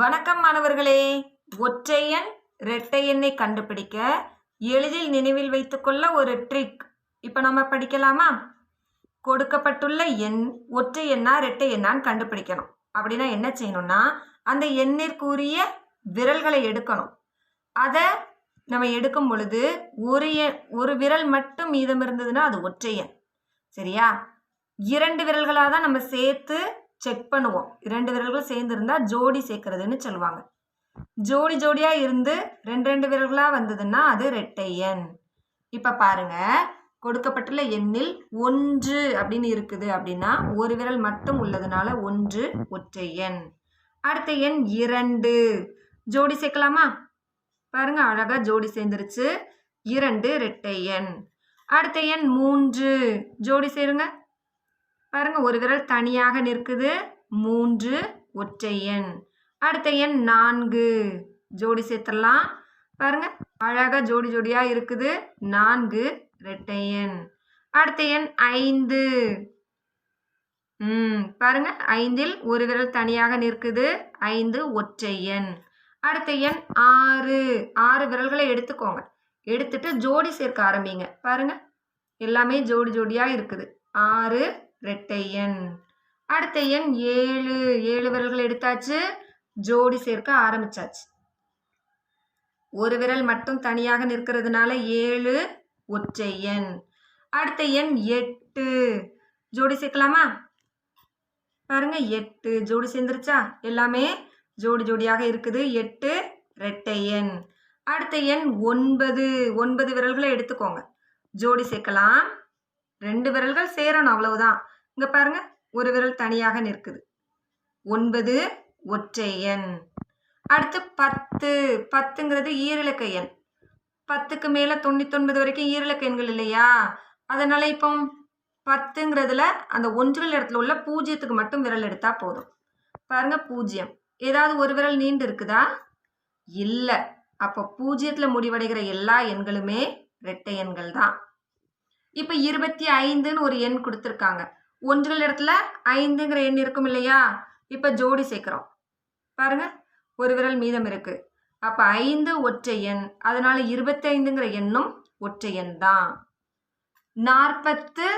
வணக்கம் மாணவர்களே. ஒற்றை எண் இரட்டை எண்ணை கண்டுபிடிக்க எளிதில் நினைவில் வைத்துக்கொள்ள ஒரு ட்ரிக் இப்போ நம்ம படிக்கலாமா? கொடுக்கப்பட்டுள்ள எண் ஒற்றை எண்ணா இரட்டை எண்ணான்னு கண்டுபிடிக்கணும். அப்படின்னா என்ன செய்யணும்னா அந்த எண்ணிற்குரிய விரல்களை எடுக்கணும். அதை நம்ம எடுக்கும் பொழுது ஒரு ஒரு விரல் மட்டும் மீதம் இருந்ததுன்னா அது ஒற்றை எண். சரியா? இரண்டு விரல்களாக தான் நம்ம சேர்த்து செக் பண்ணுவோம். இரண்டு விரல்கள் சேர்ந்து இருந்தால் ஜோடி சேர்க்கறதுன்னு சொல்லுவாங்க. ஜோடி ஜோடியாக இருந்து ரெண்டு ரெண்டு விரல்களாக வந்ததுன்னா அது ரெட்டை எண். இப்போ பாருங்க கொடுக்கப்பட்டுள்ள எண்ணில் ஒன்று அப்படின்னு இருக்குது அப்படின்னா ஒரு விரல் மட்டும் உள்ளதுனால ஒன்று ஒற்றை எண். அடுத்த எண் இரண்டு. ஜோடி சேர்க்கலாமா? பாருங்க அழகா ஜோடி சேர்ந்துருச்சு. இரண்டு ரெட்டை எண். அடுத்த எண் மூன்று. ஜோடி சேருங்க. பாருங்கள் ஒரு விரல் தனியாக நிற்குது. மூன்று ஒற்றை எண். அடுத்த எண் நான்கு. ஜோடி சேர்த்துடலாம். பாருங்கள் அழகாக ஜோடி ஜோடியாக இருக்குது. நான்கு ரெட்டை எண். அடுத்த எண் ஐந்து. ம் பாருங்க ஐந்தில் ஒரு விரல் தனியாக நிற்குது. ஐந்து ஒற்றை எண். அடுத்த எண் ஆறு. ஆறு விரல்களை எடுத்துக்கோங்க. எடுத்துட்டு ஜோடி சேர்க்க ஆரம்பிங்க. பாருங்க எல்லாமே ஜோடி ஜோடியாக இருக்குது. ஆறு ரெட்டை எண். அடுத்த எண் ஏழு. ஏழு விரல்கள் எடுத்தாச்சு. ஜோடி சேர்க்க ஆரம்பிச்சாச்சு. ஒரு விரல் மட்டும் தனியாக நிற்கிறதுனால ஏழு ஒற்றை எண். அடுத்த எண் எட்டு. ஜோடி சேர்க்கலாமா? பாருங்க எட்டு. ஜோடி சேர்ந்துருச்சா? எல்லாமே ஜோடி ஜோடியாக இருக்குது. எட்டு ரெட்டை எண். அடுத்த எண் ஒன்பது. ஒன்பது விரல்களை எடுத்துக்கோங்க. ஜோடி சேர்க்கலாம். ரெண்டு விரல்கள் சேரணும் அவ்வளவுதான். இங்க பாருங்க ஒரு விரல் தனியாக நிற்குது. ஒன்பது ஒற்றை எண். அடுத்து பத்து. பத்துங்கிறது ஈரிலக்க எண். பத்துக்கு மேலே தொண்ணூத்தொன்பது வரைக்கும் ஈரிலக்க எண்கள் இல்லையா? அதனால இப்போ பத்துங்கிறதுல அந்த ஒன்றுகள் இடத்துல உள்ள பூஜ்ஜியத்துக்கு மட்டும் விரல் எடுத்தா போதும். பாருங்க பூஜ்ஜியம். ஏதாவது ஒரு விரல் நீண்டு இருக்குதா? இல்லை. அப்போ பூஜ்ஜியத்தில் முடிவடைகிற எல்லா எண்களுமே இரட்டை எண்கள் தான். இப்போ இருபத்தி ஐந்துன்னு ஒரு எண் கொடுத்துருக்காங்க. ஒன்றுகள் இடத்துல ஐந்துங்கிற எண் இருக்கும் இல்லையா? இப்போ ஜோடி சேர்க்குறோம். பாருங்க ஒரு விரல் மீதம் இருக்கு. அப்போ ஐந்து ஒற்றை எண். அதனால இருபத்தைந்துங்கிற எண்ணும் ஒற்றை எண் தான். நாற்பத்து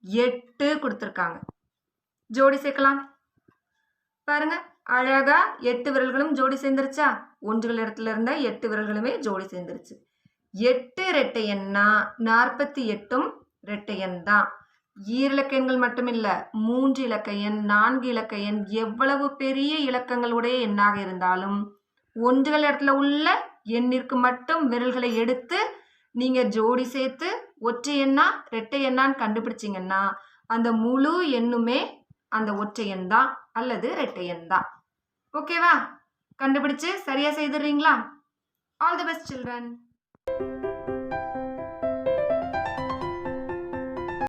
எட்டு கொடுத்துருக்காங்க. ஜோடி சேர்க்கலாம். பாருங்க அழகா எட்டு விரல்களும் ஜோடி சேர்ந்துருச்சா? ஒன்றுகள் இடத்துல இருந்த எட்டு விரல்களுமே ஜோடி சேர்ந்துருச்சு. எட்டு ரெட்டை எண்ணா? நாற்பத்தி எட்டும் ரெட்டை எண் தான் ஈரிலக்க எண்கள் மட்டுமில்ல மூன்று இலக்க எண் நான்கு இலக்க எண் எவ்வளவு பெரிய இலக்கங்களுடைய எண்ணாக இருந்தாலும் ஒன்றுகள் இடத்துல உள்ள எண்ணிற்கு மட்டும் விரல்களை எடுத்து நீங்கள் ஜோடி சேர்த்து ஒற்றை எண்ணா ரெட்டை எண்ணான்னு கண்டுபிடிச்சிங்கன்னா அந்த முழு எண்ணுமே அந்த ஒற்றை எண் தான் அல்லது ரெட்டை எண் தான் ஓகேவா? கண்டுபிடிச்சு சரியா செய்துடுறீங்களா? All the best children Thank you.